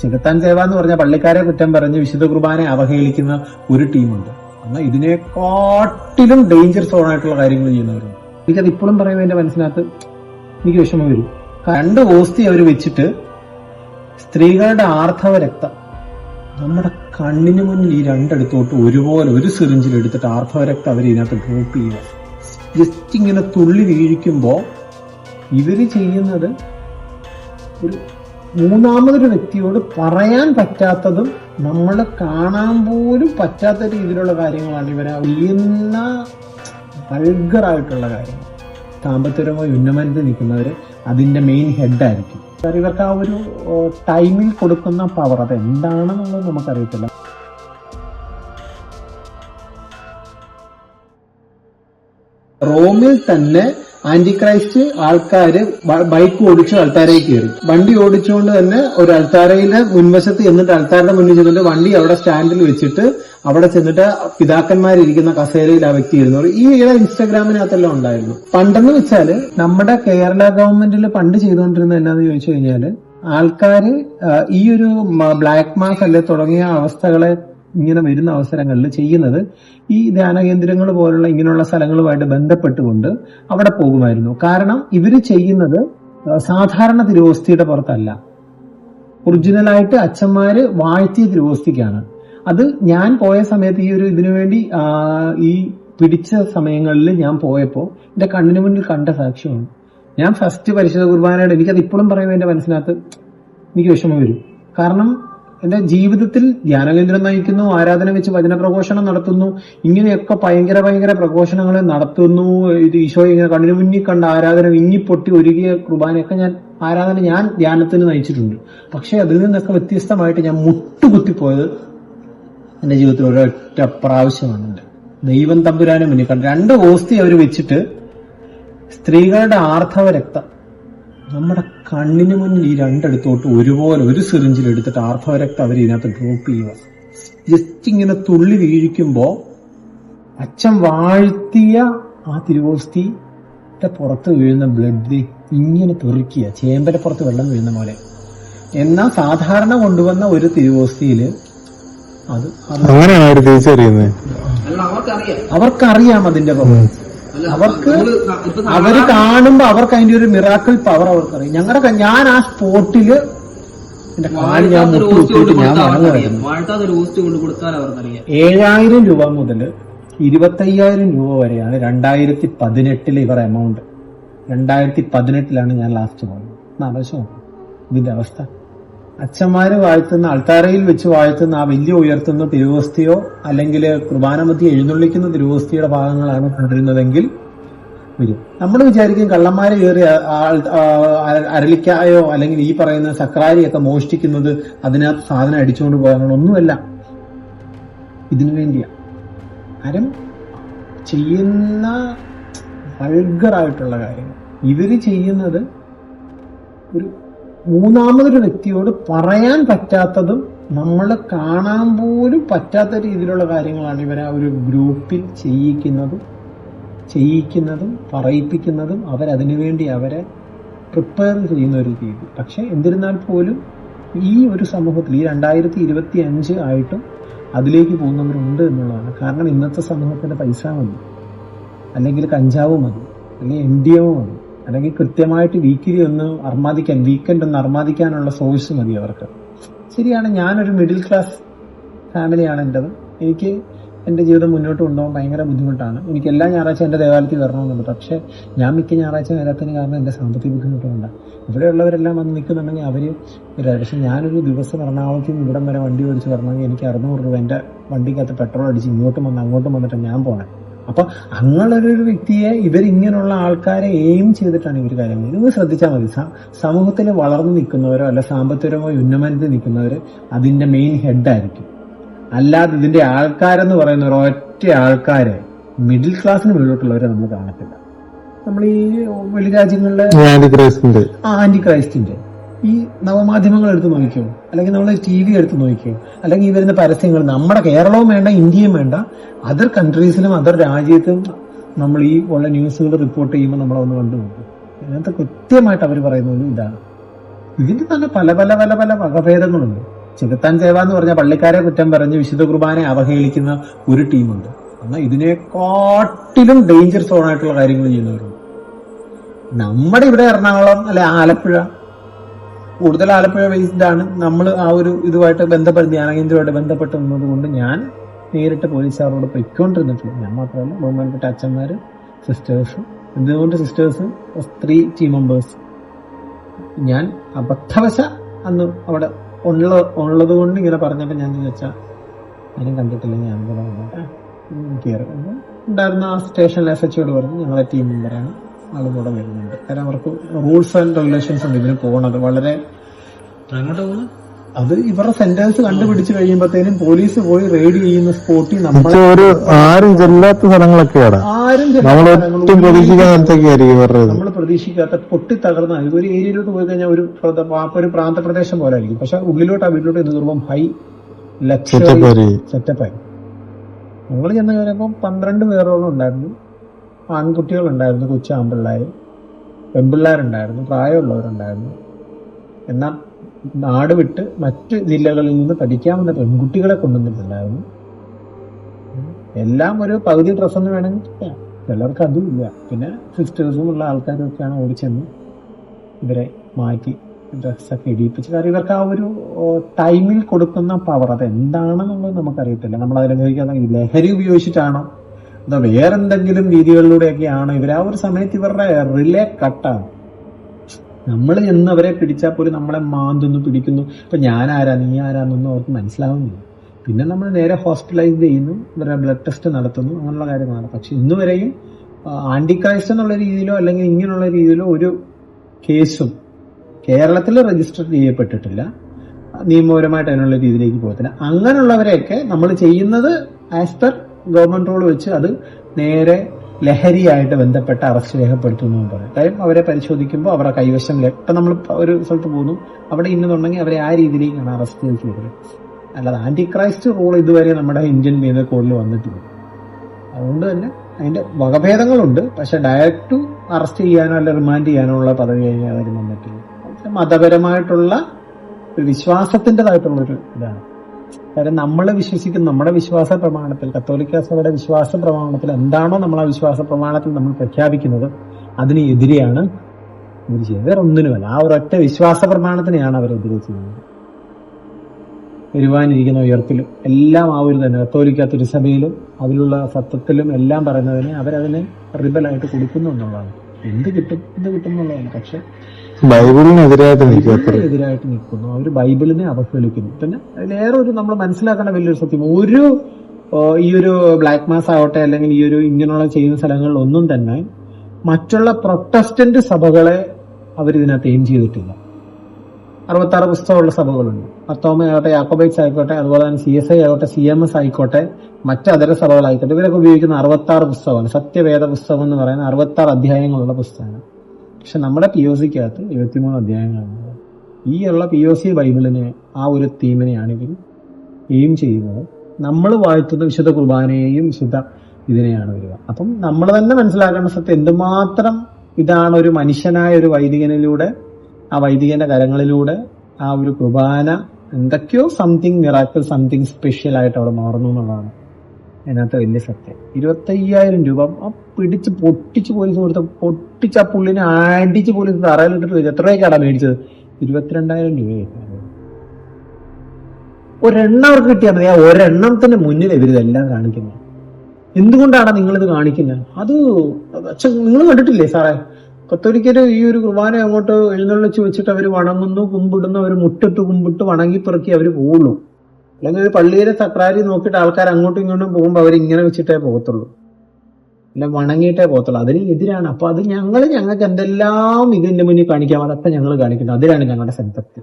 ചെകുത്താൻ സേവ എന്ന് പറഞ്ഞ പള്ളിക്കാരെ കുറ്റം പറഞ്ഞ് വിശുദ്ധ കുർബാനെ അവഹേളിക്കുന്ന ഒരു ടീമുണ്ട്. എന്നാൽ ഇതിനെക്കാട്ടിലും ഡേഞ്ചർ സോൺ ആയിട്ടുള്ള കാര്യങ്ങൾ ചെയ്യുന്നവരുണ്ട്. എനിക്കത് ഇപ്പോഴും പറയുമ്പോൾ എന്റെ മനസ്സിനകത്ത് എനിക്ക് വിഷമം വരും. രണ്ട് ഓസ്തി അവർ വെച്ചിട്ട് സ്ത്രീകളുടെ ആർത്തവ രക്തം നമ്മുടെ കണ്ണിന് മുന്നിൽ ഈ രണ്ടടുത്തോട്ട് ഒരുപോലെ ഒരു സിറിഞ്ചിൽ എടുത്തിട്ട് ആർത്തവ രക്തം അവർ ഇതിനകത്ത് ഡ്രോപ്പ് ചെയ്യുക. ജസ്റ്റ് ഇങ്ങനെ തുള്ളി വീഴിക്കുമ്പോൾ ഇവർ ചെയ്യുന്നത് ഒരു മൂന്നാമതൊരു വ്യക്തിയോട് പറയാൻ പറ്റാത്തതും നമ്മൾ കാണാൻ പോലും പറ്റാത്ത രീതിയിലുള്ള കാര്യങ്ങളാണ് ഇവരെ ചെയ്യുന്ന വൾഗറായിട്ടുള്ള കാര്യങ്ങൾ. സാമ്പത്തികമായി ഉന്നമനത്തിൽ നിൽക്കുന്നവർ അതിന്റെ മെയിൻ ഹെഡായിരിക്കും ഇവർക്ക് ആ ഒരു ടൈമിൽ കൊടുക്കുന്ന പവർ അത് എന്താണെന്നുള്ളത് നമുക്കറിയത്തില്ല. റോമിൽ തന്നെ ആന്റിക്രൈസ്റ്റ് ആൾക്കാര് ബ- ബൈക്ക് ഓടിച്ച് അൾത്താരയിൽ കയറി. വണ്ടി ഓടിച്ചുകൊണ്ട് തന്നെ ഒരു അൾത്താരയിലെ മുൻവശത്ത് എന്നിട്ട് അൾത്താരുടെ മുന്നിൽ ചെന്നിട്ട് വണ്ടി അവിടെ സ്റ്റാൻഡിൽ വെച്ചിട്ട് അവിടെ ചെന്നിട്ട് പിതാക്കന്മാരിരിക്കുന്ന കസേരയിൽ ആ വ്യക്തി ഇരുന്നു. ഈ ഇട ഇൻസ്റ്റാഗ്രാമിനകത്തെല്ലാം ഉണ്ടായിരുന്നു. പണ്ടെന്ന് വെച്ചാൽ നമ്മുടെ കേരള ഗവൺമെന്റിൽ പണ്ട് ചെയ്തുകൊണ്ടിരുന്ന എന്നാന്ന് ചോദിച്ചു കഴിഞ്ഞാൽ ആൾക്കാര് ഈ ഒരു ബ്ലാക്ക് മാസ് അല്ലെ തുടങ്ങിയ അവസ്ഥകളെ ഇങ്ങനെ വരുന്ന അവസരങ്ങളിൽ ചെയ്യുന്നത് ഈ ധ്യാന കേന്ദ്രങ്ങൾ പോലുള്ള ഇങ്ങനെയുള്ള സ്ഥലങ്ങളുമായിട്ട് ബന്ധപ്പെട്ടുകൊണ്ട് അവിടെ പോകുമായിരുന്നു. കാരണം ഇവർ ചെയ്യുന്നത് സാധാരണ തിരുവോസ്തിയുടെ പുറത്തല്ല. ഒറിജിനലായിട്ട് അച്ഛന്മാര് വാഴ്ത്തിയ തിരുവോസ്തിക്കാണ്. അത് ഞാൻ പോയ സമയത്ത് ഈ ഒരു ഇതിനു വേണ്ടി ഈ പിടിച്ച സമയങ്ങളിൽ ഞാൻ പോയപ്പോൾ എന്റെ കണ്ണിന് മുന്നിൽ കണ്ട സാക്ഷ്യമാണ്. ഞാൻ ഫസ്റ്റ് പരിശുദ്ധ കുർബാനയുടെ എനിക്കത് ഇപ്പോഴും പറയുമ്പോൾ എന്റെ മനസ്സിനകത്ത് എനിക്ക് വിഷമം വരും. കാരണം എന്റെ ജീവിതത്തിൽ ധ്യാനകേന്ദ്രം നയിക്കുന്നു ആരാധന വെച്ച് വചന പ്രഘോഷണം നടത്തുന്നു ഇങ്ങനെയൊക്കെ ഭയങ്കര ഭയങ്കര പ്രഘോഷണങ്ങൾ നടത്തുന്നു. ഇത് ഈശോ ഇങ്ങനെ കണ്ണിന് മുന്നിൽ കണ്ട ആരാധന ഇങ്ങിപ്പൊട്ടി ഒരുകിയ കുർബാനയൊക്കെ ഞാൻ ആരാധന ഞാൻ ധ്യാനത്തിന് നയിച്ചിട്ടുണ്ട്. പക്ഷെ അതിൽ നിന്നൊക്കെ വ്യത്യസ്തമായിട്ട് ഞാൻ മുട്ടുകുത്തിപ്പോയത് എന്റെ ജീവിതത്തിൽ ഒരൊറ്റ പ്രാവശ്യമാണ് ദൈവം തമ്പുരാനും മുന്നിൽ കണ്ട് രണ്ട് ഓസ്തി അവർ വെച്ചിട്ട് സ്ത്രീകളുടെ ആർത്തവ രക്തം നമ്മുടെ കണ്ണിന് മുന്നിൽ ഈ രണ്ടിടത്തോട്ട് ഒരുപോലെ ഒരു സിറിഞ്ചിൽ എടുത്തിട്ട് ആർഭവരക്ത അവർ ഇതിനകത്ത് ഡ്രോപ്പ് ചെയ്യുക ജസ്റ്റ് ഇങ്ങനെ തുള്ളി വീഴിക്കുമ്പോ അച്ഛൻ വാഴ്ത്തിയ ആ തിരുവോസ്തിയുടെ പുറത്ത് വീഴുന്ന ബ്ലഡ് ഇങ്ങനെ തെറിക്കുക ചേമ്പന്റെ പുറത്ത് വെള്ളം വീഴുന്ന പോലെ. എന്നാ സാധാരണ കൊണ്ടുവന്ന ഒരു തിരുവോസ്തിയിൽ അത് അങ്ങനെയാണ് അവർക്കറിയാം. അവർക്കറിയാം അതിന്റെ അല്ല, അവർക്ക് അവർ അവർ കാണുമ്പോ അവർക്ക് അതിന്റെ ഒരു മിറാക്കിൾ പവർ അവർക്കറിയാം. ഞങ്ങളുടെ ഞാൻ ആ സ്പോട്ടിൽ എന്റെ കാൽ ഞാൻ ഏഴായിരം രൂപ മുതൽ ഇരുപത്തയ്യായിരം രൂപ വരെയാണ് രണ്ടായിരത്തി പതിനെട്ടിൽ ഇവർ എമൗണ്ട് രണ്ടായിരത്തി പതിനെട്ടിലാണ് ഞാൻ ലാസ്റ്റ് പോയത്. ആലോചിച്ച് നോക്കും. ഇതിന്റെ അവസ്ഥ. അച്ഛന്മാര് വാഴ്ത്തുന്ന അൾത്താരയിൽ വെച്ച് വാഴ്ത്തുന്ന ആ വലിയ ഉയർത്തുന്ന തിരുവസ്തിയോ അല്ലെങ്കിൽ കുർബാനമധ്യ എഴുന്നള്ളിക്കുന്ന തിരുവസ്തിയുടെ ഭാഗങ്ങളാണ് കൊണ്ടിരുന്നതെങ്കിൽ വരും. നമ്മൾ വിചാരിക്കും കള്ളന്മാരെ കയറി അരളിക്കായോ അല്ലെങ്കിൽ ഈ പറയുന്ന സക്രാരിയൊക്കെ മോഷ്ടിക്കുന്നത് അതിനകത്ത് സാധനം അടിച്ചുകൊണ്ട് പോകാനൊന്നുമല്ല ഇതിനു വേണ്ടിയാ. കാര്യം ചെയ്യുന്ന വൾഗറായിട്ടുള്ള കാര്യങ്ങൾ. ഇവർ ചെയ്യുന്നത് ഒരു മൂന്നാമതൊരു വ്യക്തിയോട് പറയാൻ പറ്റാത്തതും നമ്മൾ കാണാൻ പോലും പറ്റാത്ത രീതിയിലുള്ള കാര്യങ്ങളാണ് ഇവരെ ഒരു ഗ്രൂപ്പിൽ ചെയ്യിക്കുന്നതും ചെയ്യിക്കുന്നതും പറയിപ്പിക്കുന്നതും അവരതിനു വേണ്ടി അവരെ പ്രിപ്പയർ ചെയ്യുന്ന ഒരു രീതി. പക്ഷെ എന്നിരുന്നാൽ പോലും ഈ ഒരു സമൂഹത്തിൽ ഈ രണ്ടായിരത്തി ഇരുപത്തി അഞ്ച് ആയിട്ടും അതിലേക്ക് പോകുന്നവരുണ്ട് എന്നുള്ളതാണ്. കാരണം ഇന്നത്തെ സമൂഹത്തിന്റെ പൈസ മതി. അല്ലെങ്കിൽ കഞ്ചാവ് മതി. അല്ലെങ്കിൽ എം ഡി എം മതി. അല്ലെങ്കിൽ കൃത്യമായിട്ട് വീക്കിലി ഒന്ന് അർമാദിക്കാൻ വീക്കെൻഡ് ഒന്ന് അർമാദിക്കാനുള്ള സോഴ്സ് മതി അവർക്ക്. ശരിയാണ് ഞാനൊരു മിഡിൽ ക്ലാസ് ഫാമിലിയാണ് എന്റെത് എനിക്ക് എന്റെ ജീവിതം മുന്നോട്ട് കൊണ്ടുപോകാൻ ഭയങ്കര ബുദ്ധിമുട്ടാണ്. എനിക്ക് എല്ലാ ഞായറാഴ്ച എന്റെ ദേവാലയത്തിൽ വരണമെന്നുണ്ട്. പക്ഷേ ഞാൻ മിക്ക ഞായറാഴ്ച വരാത്തതിന് കാരണം എന്റെ സാമ്പത്തിക ബുദ്ധിമുട്ടുകൊണ്ട് ഇവിടെയുള്ളവരെല്ലാം വന്ന് നിൽക്കുന്നുണ്ടെങ്കിൽ അവർ വരാം പക്ഷേ ഞാനൊരു ദിവസം എറണാകുളത്ത് നിന്ന് ഇവിടം വരെ വണ്ടി ഓടിച്ച് വരണമെങ്കിൽ എനിക്ക് അറുന്നൂറ് രൂപ എന്റെ വണ്ടിക്കകത്ത് പെട്രോൾ അടിച്ച് ഇങ്ങോട്ടും വന്ന് അങ്ങോട്ടും വന്നിട്ട് ഞാൻ പോകണം അപ്പൊ അങ്ങനൊരു വ്യക്തിയെ ഇവരിങ്ങനെയുള്ള ആൾക്കാരെ എയിം ചെയ്തിട്ടാണ് ഇവർ കാര്യം നിങ്ങൾ ശ്രദ്ധിച്ചാൽ മതി. സമൂഹത്തിൽ വളർന്നു നിൽക്കുന്നവരോ അല്ല സാമ്പത്തികമായി ഉന്നമനത്തിൽ നിൽക്കുന്നവര് അതിന്റെ മെയിൻ ഹെഡായിരിക്കും അല്ലാതെ ഇതിന്റെ ആൾക്കാരെന്ന് പറയുന്ന ഒരൊറ്റ ആൾക്കാരെ മിഡിൽ ക്ലാസ്സിന് മുകളിലോട്ടുള്ളവരെ നമ്മൾ കാണത്തില്ല. നമ്മൾ ഈ വെളി രാജ്യങ്ങളിലെ ആന്റി ക്രൈസ്റ്റിന്റെ. ആ ആന്റി ക്രൈസ്റ്റിന്റെ. ഈ നവമാധ്യമങ്ങൾ എടുത്ത് നോക്കിയോ? അല്ലെങ്കിൽ നമ്മൾ ടി വി എടുത്ത് നോക്കിയോ? അല്ലെങ്കിൽ ഈ വരുന്ന പരസ്യങ്ങൾ നമ്മുടെ കേരളവും വേണ്ട ഇന്ത്യയും വേണ്ട അതർ കൺട്രീസിലും അതർ രാജ്യത്തും നമ്മൾ ഈ ഉള്ള ന്യൂസുകൾ റിപ്പോർട്ട് ചെയ്യുമ്പോൾ നമ്മളൊന്ന് കണ്ടു നോക്കും. കൃത്യമായിട്ട് അവർ പറയുന്നത് ഇതാണ്. ഇതിന്റെ തന്നെ പല പല പല പല വകഭേദങ്ങളുണ്ട്. ചെകുത്താൻ സേവ എന്ന് പറഞ്ഞ പള്ളിക്കാരെ കുറ്റം പറഞ്ഞ് വിശുദ്ധ കുർബാനെ അവഹേളിക്കുന്ന ഒരു ടീമുണ്ട്. എന്നാൽ ഇതിനെക്കാട്ടിലും ഡേഞ്ചർ സോൺ ആയിട്ടുള്ള കാര്യങ്ങൾ ചെയ്യുന്നവരുണ്ട്. നമ്മുടെ ഇവിടെ എറണാകുളം അല്ലെ ആലപ്പുഴ കൂടുതൽ ആലപ്പുഴ ബേസ്ഡ് ആണ് നമ്മൾ ആ ഒരു ഇതുമായിട്ട് ബന്ധപ്പെട്ട് ധ്യാനകേന്ദ്രമായിട്ട് ബന്ധപ്പെട്ട് നിന്നത് കൊണ്ട് ഞാൻ നേരിട്ട് പോലീസുകാരോട് പൊയ്ക്കൊണ്ടിരുന്നിട്ടുണ്ട്. ഞാൻ മാത്രമല്ല ബഹുമാനപ്പെട്ട അച്ഛന്മാർ സിസ്റ്റേഴ്സ് എന്തുകൊണ്ട് സിസ്റ്റേഴ്സ് സ്ത്രീ ടീം മെമ്പേഴ്സ് ഞാൻ അബദ്ധവശ അന്ന് അവിടെ ഉള്ള ഉള്ളത് കൊണ്ട് ഇങ്ങനെ പറഞ്ഞപ്പോൾ ഞാൻ ചോദിച്ചാൽ ഞാനും കണ്ടിട്ടില്ല ഞാൻ കൂടെ കയറി ഉണ്ടായിരുന്ന ആ സ്റ്റേഷനിലെ എസ് എച്ച് പറഞ്ഞു ഞങ്ങളെ ടീം മെമ്പറാണ് ആളും കൂടെ വരുന്നുണ്ട്. കാരണം അവർക്ക് റൂൾസ് ആൻഡ് റെഗുലേഷൻസ് ഉണ്ട്. ഇതിന് പോകണത് വളരെ അത് ഇവരുടെ സെന്റേഴ്സ് കണ്ടുപിടിച്ച് കഴിയുമ്പോഴത്തേനും പോലീസ് പോയി റെയ്ഡ് ചെയ്യുന്ന സ്പോട്ടിൽ നമ്മൾ ഒരു ആരും ചെല്ലാത്ത സ്ഥലങ്ങളൊക്കെയാണ്. ആരും നമ്മൾ പ്രതീക്ഷിക്കാത്ത പൊട്ടി തകർന്ന ഒരു ഏരിയയിലോട്ട് പോയി കഴിഞ്ഞാൽ ഒരു ഒരു പ്രാന്തപ്രദേശം പോലെ ആയിരിക്കും. പക്ഷെ ഉള്ളിലോട്ട് ആ വീട്ടിലോട്ട് ഇത് കയറുമ്പോൾ ഹൈ ലക്ഷറി ആയിരിക്കും. സെറ്റപ്പായി ഞങ്ങൾ ചെന്ന് കയറിയപ്പോൾ പന്ത്രണ്ട് പേരോളം ഉണ്ടായിരുന്നു. ആൺകുട്ടികളുണ്ടായിരുന്നു കൊച്ചു ആൺപിള്ളേർ പെൺപിള്ളേരുണ്ടായിരുന്നു പ്രായമുള്ളവരുണ്ടായിരുന്നു. എന്നാൽ നാട് വിട്ട് മറ്റ് ജില്ലകളിൽ നിന്ന് പഠിക്കാൻ വന്ന പെൺകുട്ടികളെ കൊണ്ടുവന്നിട്ടുണ്ടായിരുന്നു. എല്ലാം ഒരു പകുതി ഡ്രസ്സെന്ന് വേണമെങ്കിൽ ചെയ്യാം. ചിലർക്ക് അതും ഇല്ല. പിന്നെ സിസ്റ്റേഴ്സും ഉള്ള ആൾക്കാരൊക്കെയാണ് ഓടിച്ചെന്ന് ഇവരെ മാറ്റി ഡ്രസ്സൊക്കെ ഇടിയിപ്പിച്ച് കാരണം ഇവർക്ക് ആ ഒരു ടൈമിൽ കൊടുക്കുന്ന പവർ അത് എന്താണെന്നുള്ളത് നമുക്കറിയത്തില്ല നമ്മൾ അതിനെ ലഹരി ഉപയോഗിച്ചിട്ടാണോ അതോ വേറെന്തെങ്കിലും രീതികളിലൂടെയൊക്കെയാണ് ഇവർ ആ ഒരു സമയത്ത് ഇവരുടെ റിലേ കട്ടാണ് നമ്മൾ ചെന്ന് അവരെ പിടിച്ചാൽ പോലും നമ്മളെ മാന്തുന്നു പിടിക്കുന്നു. ഇപ്പം ഞാൻ ആരാ നീ ആരാന്നൊന്നും അവർക്ക് മനസ്സിലാവുന്നില്ല. പിന്നെ നമ്മൾ നേരെ ഹോസ്പിറ്റലൈസ് ചെയ്യുന്നു ഇവരുടെ ബ്ലഡ് ടെസ്റ്റ് നടത്തുന്നു അങ്ങനെയുള്ള കാര്യങ്ങളാണ്. പക്ഷെ ഇന്ന് വരെയും ആന്റിക്രൈസ്റ്റ് എന്നുള്ള രീതിയിലോ അല്ലെങ്കിൽ ഇങ്ങനെയുള്ള രീതിയിലോ ഒരു കേസും കേരളത്തിൽ രജിസ്റ്റർ ചെയ്യപ്പെട്ടിട്ടില്ല. നിയമപരമായിട്ട് അതിനുള്ള രീതിയിലേക്ക് പോകത്തില്ല. അങ്ങനെയുള്ളവരെയൊക്കെ നമ്മൾ ചെയ്യുന്നത് ആസ് പെർ ഗവൺമെന്റ് റോൾ വെച്ച് അത് നേരെ ലഹരിയായിട്ട് ബന്ധപ്പെട്ട അറസ്റ്റ് രേഖപ്പെടുത്തുന്നു എന്ന് പറയും. കാര്യം അവരെ പരിശോധിക്കുമ്പോൾ അവരുടെ കൈവശം ഇപ്പം നമ്മൾ ഒരു സ്ഥലത്ത് പോകുന്നു. അവിടെ ഇന്നുണ്ടെങ്കിൽ അവരെ ആ രീതിയിലേക്കാണ് അറസ്റ്റ് ചെയ്ത് ചെയ്തത് അല്ലാതെ ആന്റി ക്രൈസ്റ്റ് റൂൾ ഇതുവരെ നമ്മുടെ ഇന്ത്യൻ നിയമ കോഡിൽ വന്നിട്ടില്ല. അതുകൊണ്ട് തന്നെ അതിന്റെ വകഭേദങ്ങളുണ്ട്. പക്ഷെ ഡയറക്റ്റ് അറസ്റ്റ് ചെയ്യാനോ അല്ല റിമാൻഡ് ചെയ്യാനോ ഉള്ള പദവി കഴിഞ്ഞാൽ അവർ വന്നിട്ടില്ല. മതപരമായിട്ടുള്ള ഒരു വിശ്വാസത്തിന്റെതായിട്ടുള്ള ഒരു ഇതാണ്. കാര്യം നമ്മൾ വിശ്വസിക്കുന്ന നമ്മുടെ വിശ്വാസ പ്രമാണത്തിൽ കത്തോലിക്ക സഭയുടെ വിശ്വാസ പ്രമാണത്തിൽ എന്താണോ നമ്മൾ ആ വിശ്വാസ പ്രമാണത്തിൽ നമ്മൾ പ്രഖ്യാപിക്കുന്നത് അതിന് എതിരെയാണ് ഇവർ ചെയ്യുന്നത്. വേറെ ഒന്നിനുമല്ല ആ ഒരൊറ്റ വിശ്വാസ പ്രമാണത്തിനെയാണ് അവരെതിരെ ചെയ്യുന്നത്. വരുവാനിരിക്കുന്ന ഉയർപ്പിലും എല്ലാം ആ ഒരു തന്നെ കത്തോലിക്ക തിരുസഭയിലും അതിലുള്ള സത്വത്തിലും എല്ലാം പറയുന്നതിനെ അവരതിനെ റിബലായിട്ട് കൊടുക്കുന്നു എന്നുള്ളതാണ്. എന്ത് കിട്ടും എന്ത് കിട്ടും എന്നുള്ളതാണ്. പക്ഷെ ബൈബിളിനെതിരായിട്ട് എതിരായിട്ട് നിൽക്കുന്നു. അവർ ബൈബിളിനെ അവഹേളിക്കുന്നു. പിന്നെ അതിലേറെ ഒരു നമ്മൾ മനസ്സിലാക്കേണ്ട വലിയൊരു സത്യം. ഒരു ഈ ഒരു ബ്ലാക്ക് മാസ് ആവട്ടെ അല്ലെങ്കിൽ ഈ ഒരു ഇങ്ങനെയുള്ള ചെയ്യുന്ന സ്ഥലങ്ങളിൽ ഒന്നും തന്നെ മറ്റുള്ള പ്രൊട്ടസ്റ്റന്റ് സഭകളെ അവരിതിനകത്ത് എയിം ചെയ്തിട്ടില്ല. അറുപത്താറ് പുസ്തകമുള്ള സഭകളുണ്ട്. പത്തോമ ആകട്ടെ യാക്കോബൈറ്റ്സ് ആയിക്കോട്ടെ അതുപോലെ തന്നെ സി എസ് ഐ ആകട്ടെ സി എം എസ് ആയിക്കോട്ടെ മറ്റ് അതര സഭകളായിക്കോട്ടെ ഇവരൊക്കെ ഉപയോഗിക്കുന്ന അറുപത്താറ് പുസ്തകമാണ്. സത്യവേദ പുസ്തകം എന്ന് പറയുന്ന അറുപത്താറ് അധ്യായങ്ങളുള്ള പുസ്തകമാണ് പക്ഷെ നമ്മുടെ പി ഒ സിക്കകത്ത് എഴുപത്തിമൂന്ന് അധ്യായങ്ങളാണ്. ഈ ഉള്ള പി ഒ സി ബൈബിളിനെ ആ ഒരു തീമിനെയാണ് ഇവർ എയിം ചെയ്യുന്നത് നമ്മൾ വാഴ്ത്തുന്ന വിശുദ്ധ കുർബാനയെയും വിശുദ്ധ ഇതിനെയാണ് വരിക. അപ്പം നമ്മൾ തന്നെ മനസ്സിലാക്കേണ്ട സത്യം എന്തുമാത്രം ഇതാണ് ഒരു മനുഷ്യനായ ഒരു വൈദികനിലൂടെ ആ വൈദികന്റെ കരങ്ങളിലൂടെ ആ ഒരു കുർബാന എന്തൊക്കെയോ സംതിങ് മിറാക്കിൾ സംതിങ് സ്പെഷ്യൽ ആയിട്ട് അവിടെ മാറുന്നു എന്നുള്ളതാണ്. അതിനകത്ത് വലിയ സത്യം. ഇരുപത്തയ്യായിരം രൂപ ആ പിടിച്ച് പൊട്ടിച്ച് പോലീസ് കൊടുത്ത പൊട്ടിച്ച് ആ പുള്ളിനെ അടിച്ച് പോലീസ് തറയിലിട്ടിട്ട് ചോദിച്ചു എത്ര രൂപയ്ക്കാടാ മേടിച്ചത്? ഇരുപത്തിരണ്ടായിരം രൂപയായിരുന്നു ഒരെണ്ണം അവർക്ക് കിട്ടിയാൽ മതി. ആ ഒരെണ്ണത്തിന് മുന്നിൽ ഇവരിതെല്ലാം കാണിക്കുന്നത് എന്തുകൊണ്ടാണ് നിങ്ങളിത് കാണിക്കുന്നത് അത് അച്ഛൻ നിങ്ങൾ കണ്ടിട്ടില്ലേ സാറേ? കത്തോലിക്കര് ഈ ഒരു കുർബാന അങ്ങോട്ട് എഴുന്നള്ളിച്ച് വെച്ചിട്ട് അവർ വണങ്ങുന്നു കുമ്പിടുന്നു അവർ മുട്ടിട്ട് കുമ്പിട്ട് വണങ്ങി അവർ പോവുള്ളൂ. അല്ലെങ്കിൽ ഒരു പള്ളിയിലെ സക്രാരി നോക്കിയിട്ട് ആൾക്കാർ അങ്ങോട്ടും ഇങ്ങോട്ടും പോകുമ്പോൾ അവർ ഇങ്ങനെ വെച്ചിട്ടേ പോകത്തുള്ളൂ. അല്ല വണങ്ങിയിട്ടേ പോകത്തുള്ളൂ. അതിന് എതിരാണ്. അപ്പൊ അത് ഞങ്ങൾ ഞങ്ങൾക്ക് എന്തെല്ലാം ഇതിന്റെ മുന്നിൽ കാണിക്കാം അതൊക്കെ ഞങ്ങൾ കാണിക്കുന്നു. അതിലാണ് ഞങ്ങളുടെ സെൻസെപ്റ്റ്